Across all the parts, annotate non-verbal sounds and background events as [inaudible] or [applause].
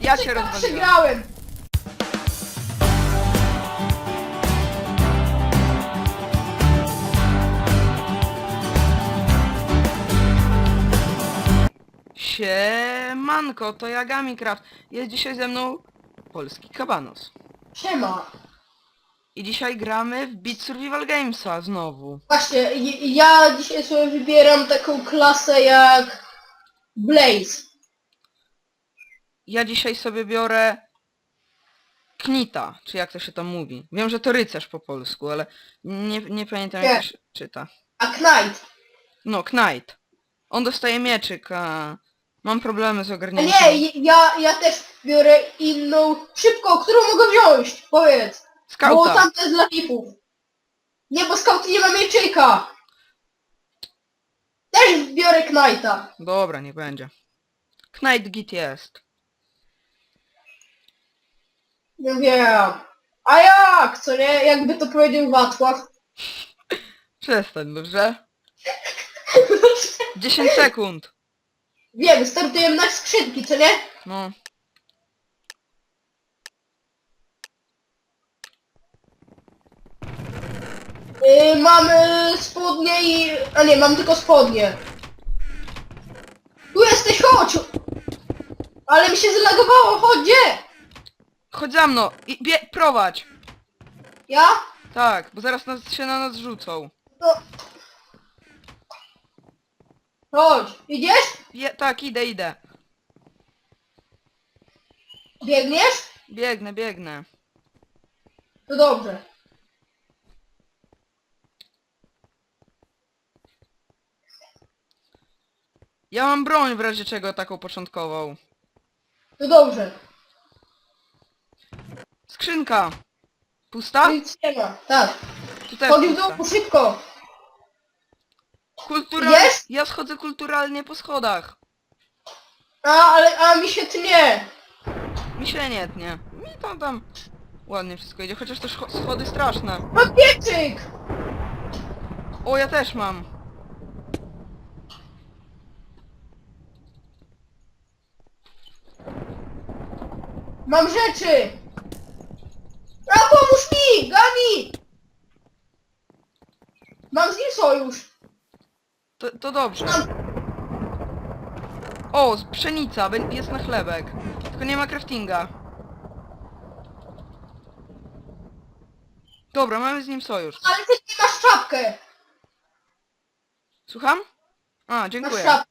Ja się rozwaliłem. Przegrałem. Siemanko, to ja Gamicraft. Jest dzisiaj ze mną polski kabanos. Siema. I dzisiaj gramy w Beat Survival Gamesa znowu. Właśnie, ja dzisiaj sobie wybieram taką klasę jak Blaze. Ja dzisiaj sobie biorę Knita, czy jak to się tam mówi. Wiem, że to rycerz po polsku, ale nie, nie pamiętam jak Nie. to się czyta. A Knight. No, Knight. On dostaje mieczyk, a mam problemy z A ogarnięciem. nie, ja, ja też biorę inną, szybko, którą mogę wziąć? Powiedz. Bo Skauta. tamte jest dla tipów. Nie, bo scout nie ma mieczyka. Też biorę Knighta. Dobra, niech będzie. Knight git jest. Nie wiem. A jak, co nie? Jakby to powiedział Wacław. Przestań, dobrze? 10 sekund. Wiem, startujemy na skrzynki, co nie? No. Yy, mamy spodnie i... A nie, mam tylko spodnie. Tu jesteś, chodź! Ale mi się zlagowało, chodź, gdzie? Chodź za mną i bie prowadź. Ja? Tak, bo zaraz nas się na nas rzucą. To... Chodź, idziesz? Tak, idę, idę. Biegniesz? Biegnę, biegnę. To dobrze. Ja mam broń w razie czego taką początkową. To dobrze. Skrzynka. Pusta? Nic nie ma. Tak. Tu też Chodź w pusta. dół, szybko. Kulturalnie. Jest? Ja schodzę kulturalnie po schodach. A, ale, a mi się tnie. Mi się nie tnie. Mi tam tam ładnie wszystko idzie, chociaż te scho- schody straszne. Mam pieczyk! O, ja też mam. Mam rzeczy! A pomóż mi! Gami! Mam z nim sojusz. To, to dobrze. O, z- pszenica, bę- jest na chlebek. Tylko nie ma craftinga. Dobra, mamy z nim sojusz. Ale ty nie masz czapkę. Słucham? A, Masz dziękuję. czapkę.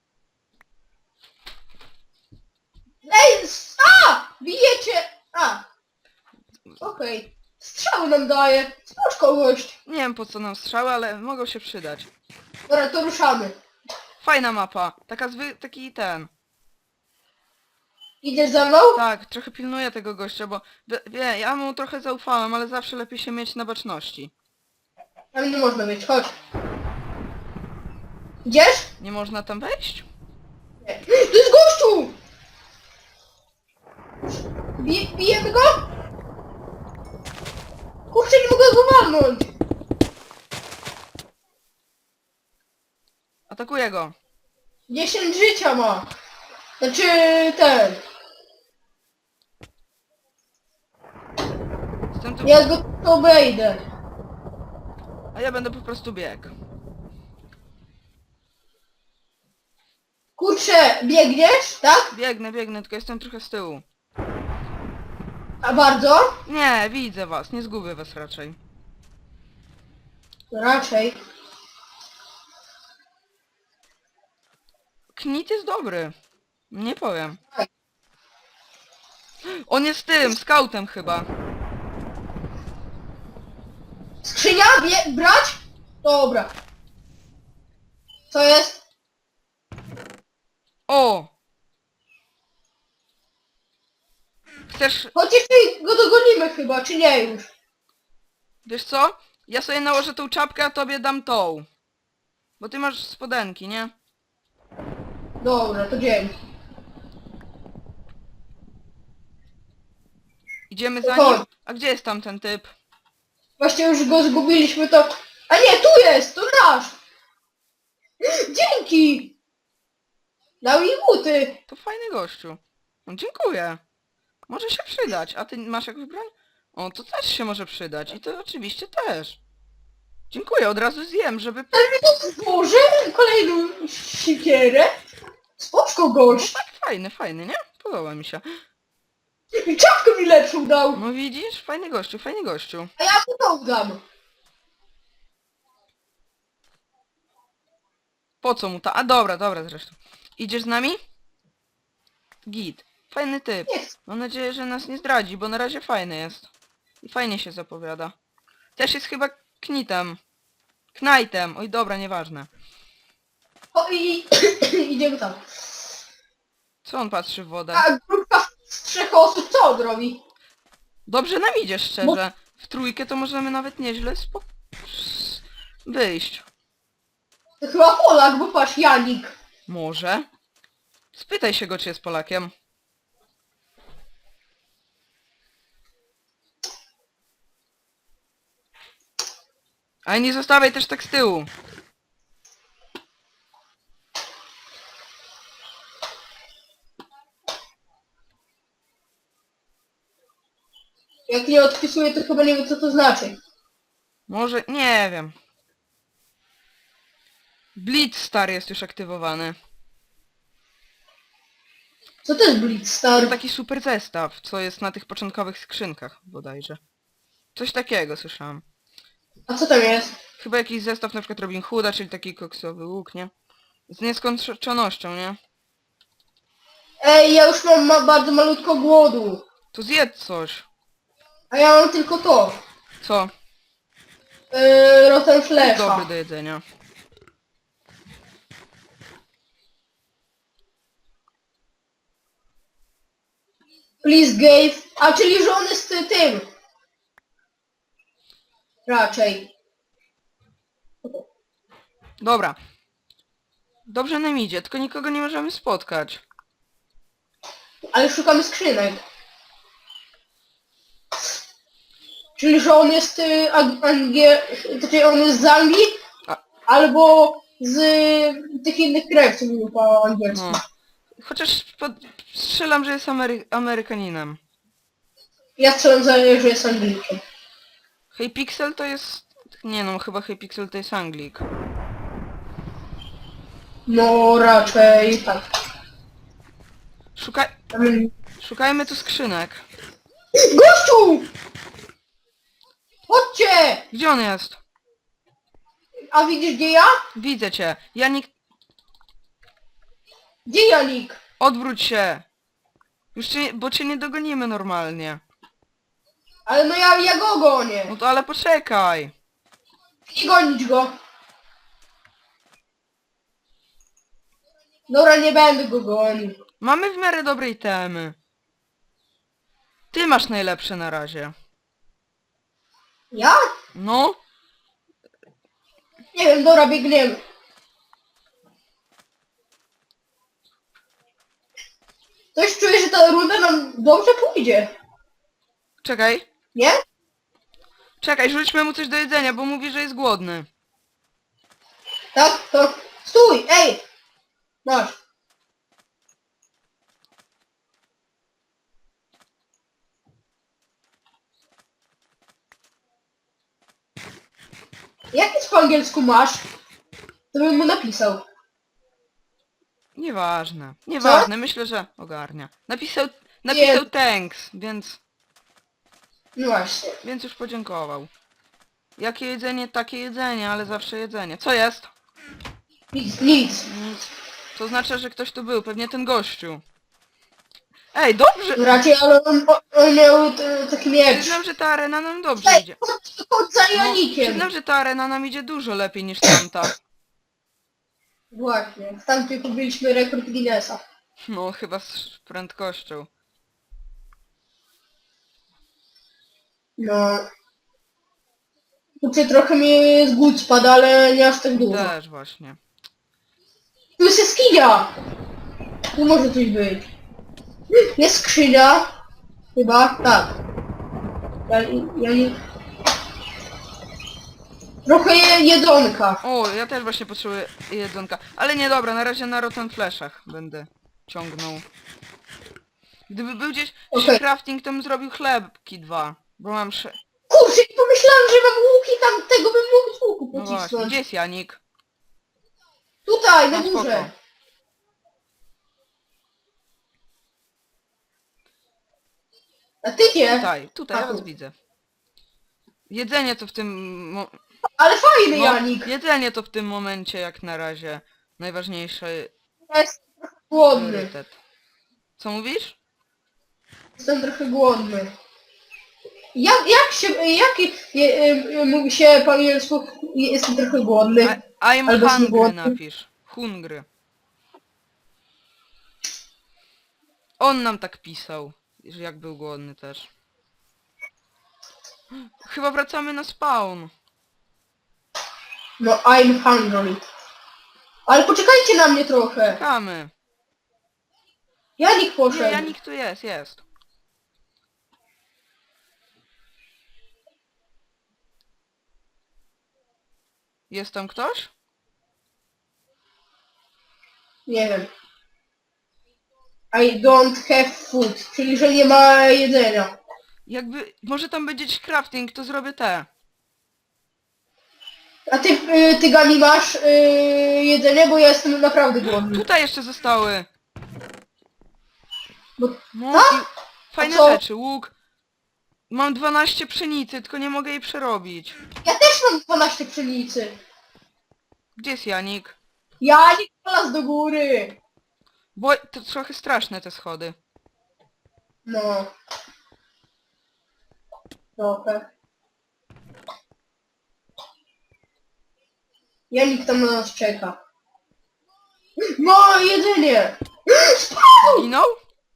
Ej, s- a! Bijecie! A! Okej. Strzały nam daje. Spocz kogoś. Nie wiem po co nam strzały, ale mogą się przydać. Dobra, to ruszamy. Fajna mapa. Taka zwy... taki ten. Idziesz ze mną? Tak, trochę pilnuję tego gościa, bo wie, wie, ja mu trochę zaufałem, ale zawsze lepiej się mieć na baczności. Ale nie można mieć, chodź. Idziesz? Nie można tam wejść? Nie. To jest gościu! Bije, bijemy go? Kurczę, nie mogę go walnąć. Atakuję go. 10 życia ma. Znaczy ten. Jestem tu... Ja go to obejdę. A ja będę po prostu biegł. Kurczę, biegniesz, tak? Biegnę, biegnę, tylko jestem trochę z tyłu. A bardzo? Nie, widzę was, nie zgubię was raczej. Raczej. Knit jest dobry. Nie powiem. Tak. On jest tym, skautem chyba. Skrzynia? Bie brać? Dobra. Co jest? O! Chcesz, jeszcze go dogonimy chyba, czy nie już? wiesz co? Ja sobie nałożę tą czapkę, a tobie dam tą. Bo ty masz spodenki, nie? Dobra, to dzięki. Idziemy za Chodź. nim? A gdzie jest tam ten typ? Właśnie już go zgubiliśmy to... A nie, tu jest! To nasz! Dzięki! Dał mi buty! To fajny gościu. No, dziękuję. Może się przydać. A ty masz jakąś broń? O, to też się może przydać. I to oczywiście też. Dziękuję, od razu zjem, żeby... Boże, kolejną siekierę. Spoczko gość. Tak, fajny, fajny, nie? Podoba mi się. I czapkę mi lepszą dał. No widzisz? Fajny gościu, fajny gościu. A ja mu tą dam. Po co mu ta... A dobra, dobra zresztą. Idziesz z nami? Git. Fajny typ. Mam nadzieję, że nas nie zdradzi, bo na razie fajny jest. I fajnie się zapowiada. Też jest chyba knitem. Knajtem. Oj dobra, nieważne. O i [clears throat] idziemy tam. Co on patrzy w wodę? A grupka z trzech osób co on robi? Dobrze nam idzie szczerze. W trójkę to możemy nawet nieźle spo... s- wyjść. To chyba Polak, bo patrz, Janik. Może. Spytaj się go, czy jest Polakiem. Ale nie zostawiaj też tak z tyłu. Jak nie odpisuje, to chyba nie wiem co to znaczy. Może... nie wiem. Blitz stary jest już aktywowany. Co to jest Blitz, To taki super zestaw, co jest na tych początkowych skrzynkach bodajże. Coś takiego słyszałam. A co tam jest? Chyba jakiś zestaw na przykład Robin Hooda, czyli taki koksowy łuk, nie? Z nieskończonością, nie? Ej, ja już mam ma bardzo malutko głodu. To zjedz coś. A ja mam tylko to. Co? Yy, Rotten Dobry Flesha. do jedzenia. Please gave... A, czyli żony z ty- tym. Raczej. Dobra. Dobrze nam idzie, tylko nikogo nie możemy spotkać. Ale szukamy skrzynek. Czyli, że on jest y, ang- angie... Znaczy on jest z Anglii? A- Albo z y, tych innych krajów, co mówią po angielsku. No. Chociaż pod... strzelam, że jest Amery Amerykaninem. Ja strzelam za że jest Anglikiem. Hey Pixel to jest... Nie no, chyba Hey Pixel to jest Anglik. No raczej tak. Szukaj... Mm. Szukajmy tu skrzynek. Gościu! Chodźcie! Gdzie on jest? A widzisz gdzie ja? Widzę cię. Janik, Gdzie Janik? odwróć się. Już cię, bo cię nie dogonimy normalnie. Ale no ja, ja go gonię. No to ale poczekaj. Nie gonić go. Dobra, nie będę go gonił. Mamy w miarę dobrej temy. Ty masz najlepsze na razie. Ja? No, Nie wiem, dobra, biegniemy. Coś czuję, że ta runda nam dobrze pójdzie. czekaj. Nie? Czekaj, rzućmy mu coś do jedzenia, bo mówi, że jest głodny. Tak? To... Stój! Ej! Masz. Jak jest po angielsku masz? To bym mu napisał. Nieważne. Nieważne, myślę, że ogarnia. Napisał, napisał thanks, więc, No właśnie. więc już podziękował. Jakie jedzenie, takie jedzenie, ale zawsze jedzenie. Co jest? Nic, nic. Nic. To znaczy, że ktoś tu był, pewnie ten gościu. Ej, dobrze! Raczej, ale on, on miał t- taki miecz. Przyznam, że ta arena nam dobrze Ej, idzie. chodź, chodź za No, Janikiem. przyznam, że ta arena nam idzie dużo lepiej niż tamta. Właśnie, w tamtej pobiliśmy rekord Guinnessa. No, chyba z prędkością. No. Kurczę, trochę mi z głód spada, ale nie aż tak dużo. Też właśnie. Tu jest jaskinia! Tu może coś być. Jest skrzynia. Chyba, tak. Ja, ja nie... Trochę je, jedzonka. O, ja też właśnie potrzebuję jedzonka. Ale nie dobra, na razie na Rotten Flashach będę ciągnął. Gdyby był gdzieś Okej. crafting, to bym zrobił chlebki dwa. Bo mam sze... Kurczę, pomyślałem, że mam łuki tam, tego bym mógł z łuku No właśnie, pocisnąć. gdzie jest Janik? Tutaj, na No spoko. górze. A ty nie? Tutaj, tutaj, A, ja was tu. widzę. Jedzenie to w tym... Mo... Ale fajny Janik. jedzenie to w tym momencie jak na razie najważniejszy Ja jestem trochę głodny. priorytet. Co mówisz? Jestem trochę głodny. Jak, jak się, jak je, e, mówi się po angielsku, jestem trochę głodny. I, I'm Albo jestem hungry głodny. napisz. Hungry. On nam tak pisał, że jak był głodny też. Chyba wracamy na spawn. No, I'm hungry. Ale poczekajcie na mnie trochę. Czekamy. Janik Nie, poszedł. Janik tu jest, jest. Jest tam ktoś? Nie wiem. I don't have food, czyli że nie ma jedzenia. Jakby, może tam będzie gdzieś crafting, to zrobię te. A ty, y, ty Gani masz y, jedzenie, bo ja jestem naprawdę głodny. Tutaj jeszcze zostały. Bo, No i fajne co? rzeczy, łuk. Mam 12 pszenicy, tylko nie mogę jej przerobić. ja mam 12 pszenicy. Gdzie jest Janik? Janik las do góry. Bo to trochę straszne te schody. No. Trochę. Janik tam na nas czeka. No, jedzenie! [gasps] Spał! Ginął?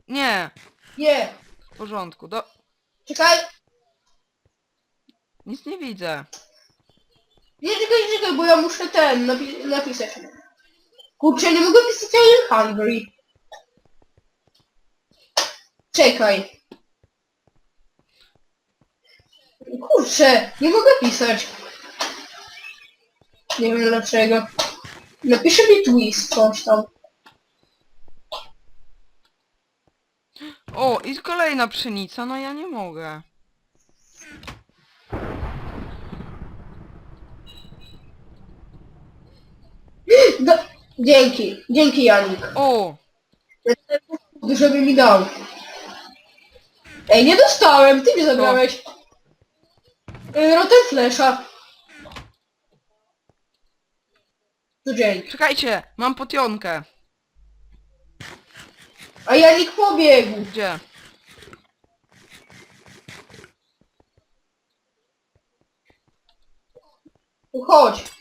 Nie, Nie, w porządku. Do... czekaj. Nic nie widzę. Nie, czekaj, czekaj, bo ja muszę ten napi napisać. Kurczę, nie mogę pisać am hungry. Czekaj. Kurczę, nie mogę pisać. Nie wiem dlaczego. Napiszę mi twist, coś tam. O, i kolejna pszenica, no ja nie mogę. Do... Dzięki, dzięki Janik. O, Żeby mi dał. Ej, nie dostałem, ty mi zabrałeś. Yy, Rotten Flesza. To dzięki. czekajcie, mam potionkę. A Janik pobiegł. Gdzie? Chodź.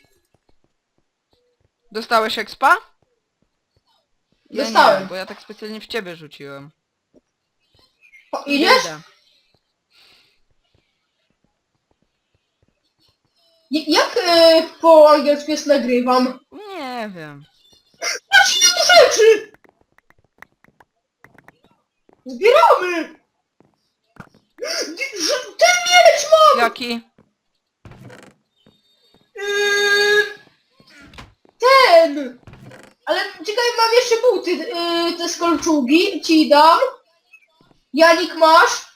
Dostałeś expa? Ja Dostałem. Nie, bo ja tak specjalnie w ciebie rzuciłem. O, idziesz? J- Jak e, po angielsku jest nagrywam? Nie wiem. Patrz ile tu rzeczy! Zbieramy! Że- Ten miecz mam! Jaki? Yy, ten! Ale czekaj, mam jeszcze buty, yy, te skolczugi, ci dam. Janik masz?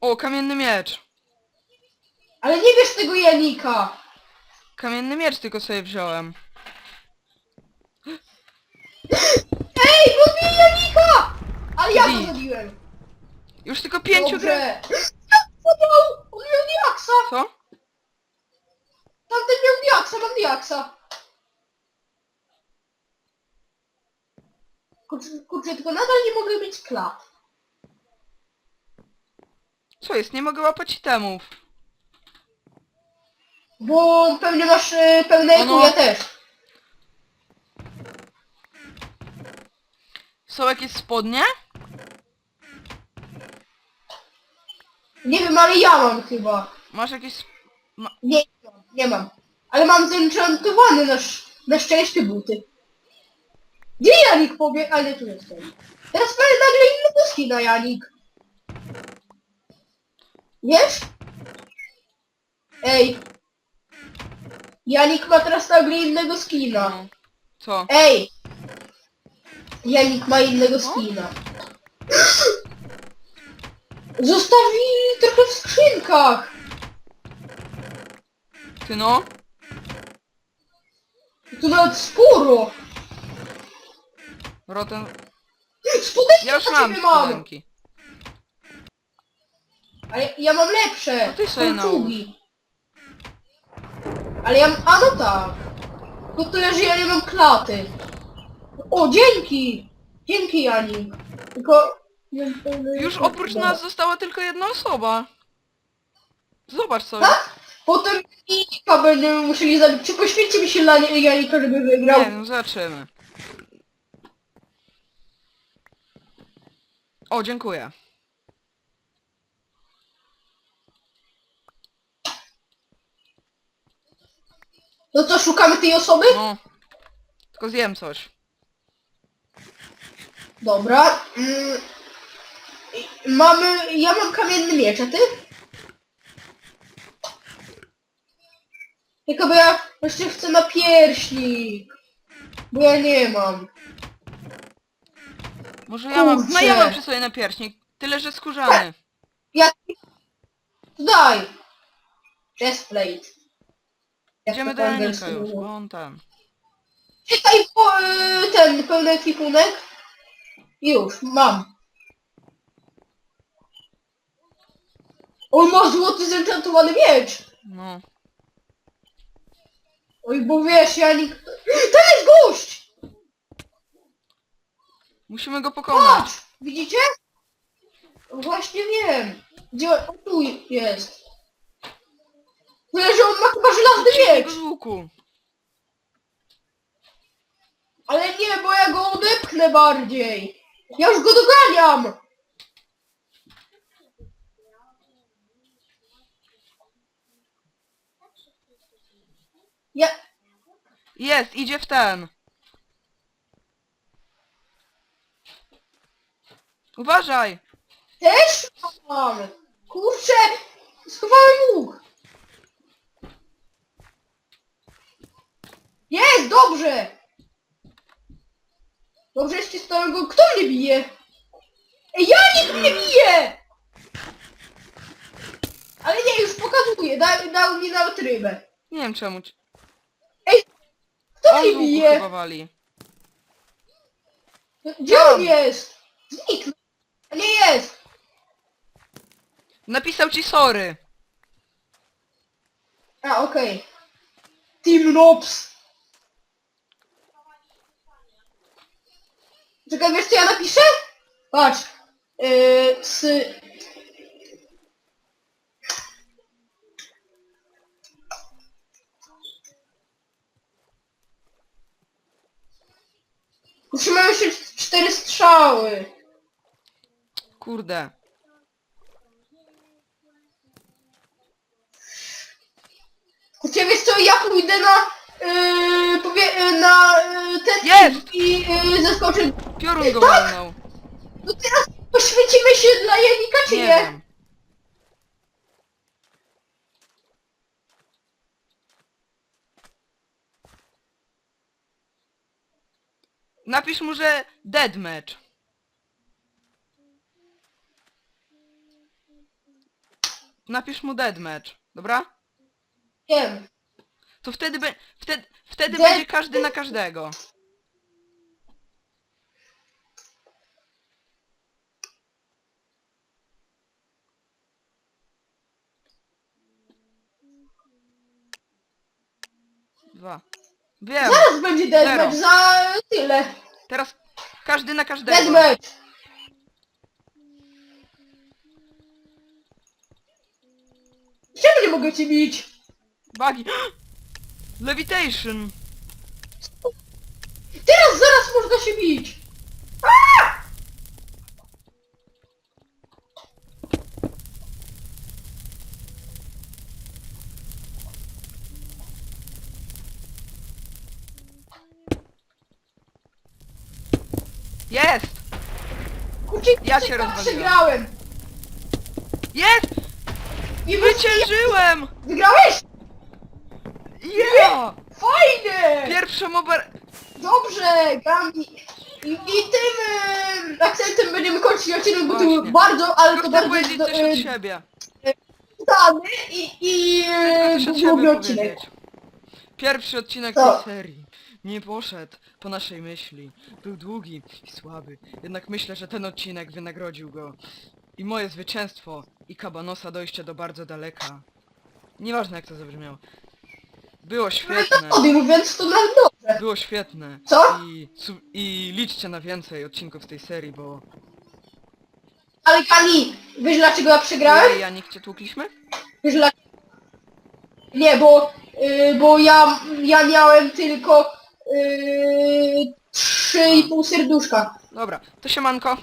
O, kamienny miecz. Ale nie wiesz tego Janika. Kamienny miecz tylko sobie wziąłem. Ej, pobiję Janika! Ale ja go Bij. zabiłem. Już tylko pięciu gra... Dobrze. On miał diaksa. Co? Tamten miał diaksa, mam diaksa. Kurczę, kurczę, tylko nadal nie mogę mieć klat. Co jest? Nie mogę łapać itemów. Bo pewnie masz e, pełne No, no. ja też. Są jakieś spodnie? Nie wiem, ale ja mam chyba. Masz jakieś... Ma... Nie, nie mam, nie. Ale mam zenchantowane na, sz na szczęście buty. Gdzie Janik pobiegł? Ale tu jestem. Teraz mamy nagle inne kuski na Janik. Wiesz? Ej. Janik ma teraz nagle innego skina. No. Co? Ej! Janik ma innego skina. Zostawili trochę w skrzynkach. Ty no? Tu nawet sporo. Roten... Spodeki Ja już mam spodenki. Ale ja mam lepsze. No ty sobie kolczugi. Ale ja mam... A no tak. No tyle, że ja nie mam klaty. O, dzięki! Dzięki, Janik. Tylko... Już oprócz nas została tylko jedna osoba. Zobacz sobie. Tak? Potem Będziemy musieli zabić. Czy poświęci mi się dla Janika, żeby wygrał? Nie wiem, zobaczymy. O, dziękuję. No to szukamy tej osoby? No. Tylko zjem coś. Dobra. Mm. Mamy... Ja mam kamienny miecz, a ty? Tylko bo ja jeszcze chcę na pierśnik. Bo ja nie mam. Może ja mam... No ja mam przy sobie na pierśnik. Tyle, że skórzany. Ja... Daj! Chestplate. Idziemy do Janika już, bo on tam. Czytaj po, y, ten pełny ekwipunek. Już, mam. On ma złoty zenchantowany miecz. No. Oj, bo wiesz, Janik... Ten jest gość! Musimy go pokonać. Patrz! Widzicie? Właśnie wiem. Gdzie on tu jest? Tyle, że on ma chyba żelazny miecz. go z łuku. Ale nie, bo ja go odepchnę bardziej. Ja już go doganiam. Ja... Jest, idzie w ten. Uważaj! Też mam! Kurczę! Schowałem łuk! Jest! Dobrze! Dobrze jest z tego... Kto mnie bije? Ej, ja nikt mnie bije! Ale nie, już pokazuję. Dał, dał mi nawet rybę. Nie wiem czemu. ci- Kto mnie łuku bije? chyba wali. Gdzie on jest? Zniknął. A Nie jest! Napisał ci sorry. A, okej. Team Nobs. Czekaj, wiesz co ja napiszę? Patrz. Yy, s... Utrzymają się cztery strzały. Kurde. Kurczę, wiesz co, ja pójdę na... Yy, powie, yy, na yy, ten... Jest! I yy, zaskoczę... Piorun go Tak? walnął. No teraz poświęcimy się dla Janika, czy Nie nie? wiem. Napisz mu, że deadmatch. Napisz mu deadmatch, dobra? Wiem. To wtedy, be, wtedy, wtedy Dead- będzie każdy na każdego. Dwa. Wiem. Zaraz będzie deathmatch za tyle. Teraz każdy na każdego. Deathmatch. Czemu nie mogę cię bić? Bagi. [gasps] Levitation. Teraz zaraz można się bić. Jest! Kurczę, Ja tak rozwaliłem. przegrałem. Jest! I Wyciężyłem! Wygrałeś? Yeah! Fajnie! Pierwszą ober... Dobrze, Gambi. I, i tym e, akcentem będziemy kończyć odcinek, bo to Właśnie. był bardzo, ale to Chcę bardzo powiedzieć do- coś e, od siebie. dany i, i e, Chcę coś od siebie odcinek. powiedzieć. Pierwszy odcinek tej serii nie poszedł po naszej myśli. Był długi i słaby. Jednak myślę, że ten odcinek wynagrodził go. I moje zwycięstwo i Kabanosa dojście do bardzo daleka. Nieważne jak to zabrzmiało. Było świetne. Odbił, więc to nawet dobrze. Było świetne. Co? I, su- I liczcie na więcej odcinków z tej serii, bo... Ale Kali, wiesz dlaczego ja przegrałem? Ej, Janik cię tłukliśmy? Wiesz dlaczego? Nie, bo, y, bo ja, ja miałem tylko y, trzy i pół serduszka. Dobra, to siemanko.